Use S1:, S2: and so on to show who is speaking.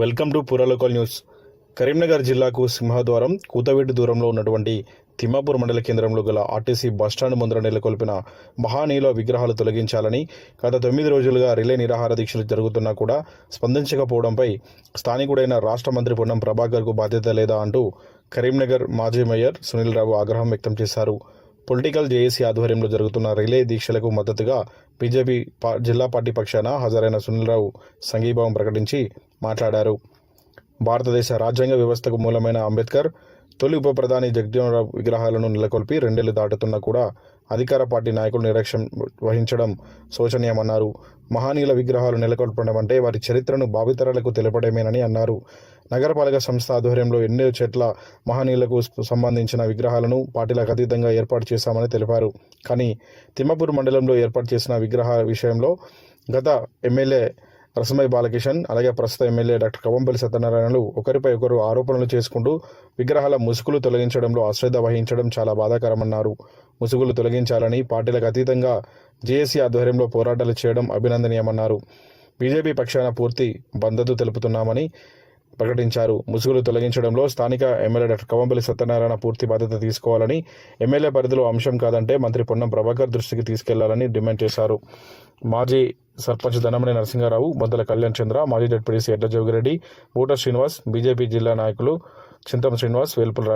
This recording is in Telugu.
S1: వెల్కమ్ టు పురలోకల్ న్యూస్. కరీంనగర్ జిల్లాకు సింహద్వారం కూతవేటి దూరంలో ఉన్నటువంటి తిమ్మాపూర్ మండల కేంద్రంలో గల ఆర్టీసీ బస్టాండ్ ముందర నెలకొల్పిన మహానీయుల విగ్రహాలు తొలగించాలని గత తొమ్మిది రోజులుగా రిలే నిరాహార దీక్షలు జరుగుతున్నా కూడా స్పందించకపోవడంపై స్థానికుడైన రాష్ట్ర మంత్రి పొన్నం ప్రభాకర్కు బాధ్యత లేదా అంటూ కరీంనగర్ మాజీ మేయర్ సునీల్ రావు ఆగ్రహం వ్యక్తం చేశారు. పొలిటికల్ జేఏసీ ఆధ్వర్యంలో జరుగుతున్న రిలే దీక్షలకు మద్దతుగా బీజేపీ జిల్లా పార్టీ పక్షాన హాజరైన సునీల్ రావు సంఘీభావం ప్రకటించి మాట్లాడారు. భారతదేశ రాజ్యాంగ వ్యవస్థకు మూలమైన అంబేద్కర్ తొలి ఉప ప్రధాని జగజ్జీవనరావు విగ్రహాలను నెలకొల్పి రెండేళ్ళు దాటుతున్నా కూడా అధికార పార్టీ నాయకులు నిర్లక్ష్యం వహించడం శోచనీయమన్నారు. మహానీయుల విగ్రహాలు నెలకొల్పడం అంటే వారి చరిత్రను భావితరాలకు తెలపడమేనని అన్నారు. నగరపాలక సంస్థ ఆధ్వర్యంలో ఎన్నో చెట్ల మహానీయులకు సంబంధించిన విగ్రహాలను పార్టీలకు అతీతంగా ఏర్పాటు చేశామని తెలిపారు. కానీ తిమ్మపూర్ మండలంలో ఏర్పాటు చేసిన విగ్రహ విషయంలో గత ఎమ్మెల్యే రసమయ్య బాలకిషన్ అలాగే ప్రస్తుత ఎమ్మెల్యే డాక్టర్ కవంపల్లి సత్యనారాయణలు ఒకరిపై ఒకరు ఆరోపణలు చేసుకుంటూ విగ్రహాల ముసుగులు తొలగించడంలో అశ్రద్ధ వహించడం చాలా బాధాకరమన్నారు. ముసుగులు తొలగించాలని పార్టీలకు అతీతంగా జేఏసీ ఆధ్వర్యంలో పోరాటాలు చేయడం అభినందనీయమన్నారు. బీజేపీ పక్షాన పూర్తి మద్దతు తెలుపుతున్నామని ప్రకటించారు. ముసుగులు తొలగించడంలో స్థానిక ఎమ్మెల్యే డాక్టర్ కవంపల్లి సత్యనారాయణ పూర్తి బాధ్యత తీసుకోవాలని ఎమ్మెల్యే పరిధిలో అంశం కాదంటే మంత్రి పొన్నం ప్రభాకర్ దృష్టికి తీసుకెళ్ళాలని డిమాండ్ చేశారు. మాజీ సర్పంచ్ ధనమణి నరసింహారావు బొద్దల కళ్యాణ్ చంద్ర మాజీ డిప్యూటీ ఎడ్ల జోగిరెడ్డి బూట శ్రీనివాస్ బీజేపీ జిల్లా నాయకులు చింతం శ్రీనివాస్ వేల్పుల